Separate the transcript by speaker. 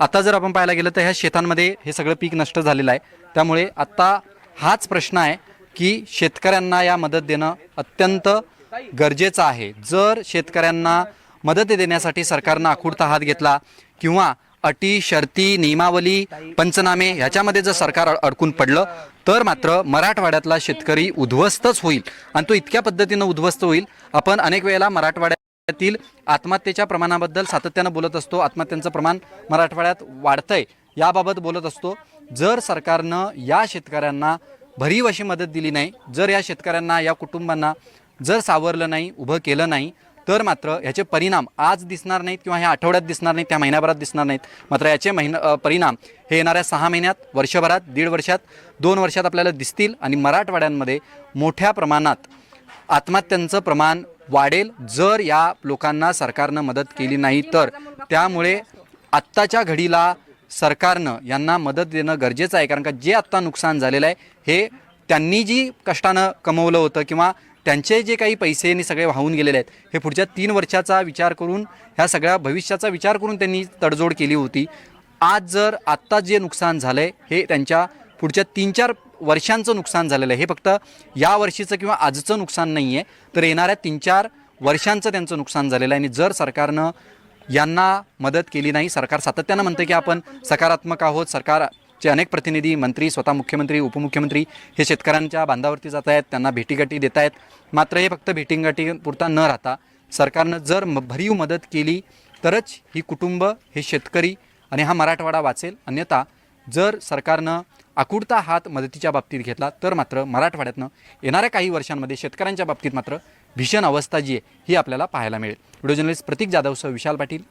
Speaker 1: आता जर आपण पाहायला गेलं तर ह्या शेतांमध्ये हे सगळं पीक नष्ट झालेलं आहे. त्यामुळे आत्ता हाच प्रश्न आहे की शेतकऱ्यांना या मदत देणं अत्यंत गरजेचं आहे. जर शेतकऱ्यांना मदत देण्यासाठी सरकारनं आखूडता हात घेतला किंवा अटी शर्ती नियमावली पंचनामे ह्याच्यामध्ये जर सरकार अडकून पडलं तर मात्र मराठवाड्यातला शेतकरी उद्ध्वस्तच होईल. आणि तो इतक्या पद्धतीनं उद्ध्वस्त होईल. आपण अनेक वेळेला मराठवाड्यात मराठवाड्यातील आत्महत्येच्या प्रमाणाबद्दल सातत्यानं बोलत असतो. आत्महत्यांचं प्रमाण मराठवाड्यात वाढतंय. याबाबत बोलत असतो. जर सरकारनं या शेतकऱ्यांना भरीव अशी मदत दिली नाही जर या शेतकऱ्यांना या कुटुंबांना जर सावरलं नाही उभं केलं नाही तर मात्र ह्याचे परिणाम आज दिसणार नाहीत किंवा ह्या आठवड्यात दिसणार नाहीत त्या महिन्याभरात दिसणार नाहीत. मात्र याचे महिना परिणाम हे येणाऱ्या सहा महिन्यात वर्षभरात दीड वर्षात दोन वर्षात आपल्याला दिसतील आणि मराठवाड्यांमध्ये मोठ्या प्रमाणात आत्महत्यांचं प्रमाण वाढेल. जर या लोकांना सरकारनं मदत केली नाही तर. त्यामुळे आत्ताच्या घडीला सरकारनं यांना मदत देणं गरजेचं आहे. कारण का जे आत्ता नुकसान झालेलं आहे हे त्यांनी जी कष्टानं कमवलं होतं किंवा त्यांचे जे काही पैसे आणि सगळे वाहून गेलेले आहेत हे पुढच्या तीन वर्षाचा विचार करून ह्या सगळ्या भविष्याचा विचार करून त्यांनी तडजोड केली होती. आज जर आत्ता जे नुकसान झालं आहे हे त्यांच्या पुढच्या तीन चार वर्षांचं नुकसान झालेलं आहे. हे फक्त या वर्षीचं किंवा आजचं नुकसान नाही आहे. तर येणाऱ्या तीन चार वर्षांचं त्यांचं नुकसान झालेलं आहे. आणि जर सरकारनं यांना मदत केली नाही सरकार सातत्यानं म्हणतं की आपण सकारात्मक आहोत. सरकारचे अनेक प्रतिनिधी मंत्री स्वतः मुख्यमंत्री उपमुख्यमंत्री हे शेतकऱ्यांच्या बांधावरती जात आहेत. त्यांना भेटीगाठी देत आहेत. मात्र हे फक्त भेटीगाठी पुरता न राहता सरकारनं जर म भरीव मदत केली तरच ही कुटुंब हे शेतकरी आणि हा मराठवाडा वाचेल. अन्यथा जर सरकारनं आकुडता हात मदतीच्या बाबतीत घेतला तर मात्र मराठवाड्यातनं येणाऱ्या काही वर्षांमध्ये शेतकऱ्यांच्या बाबतीत मात्र भीषण अवस्था जी आहे ही आपल्याला पाहायला मिळेल. व्हिडिओ जर्नलिस्ट प्रतीक जाधवसह विशाल पाटील.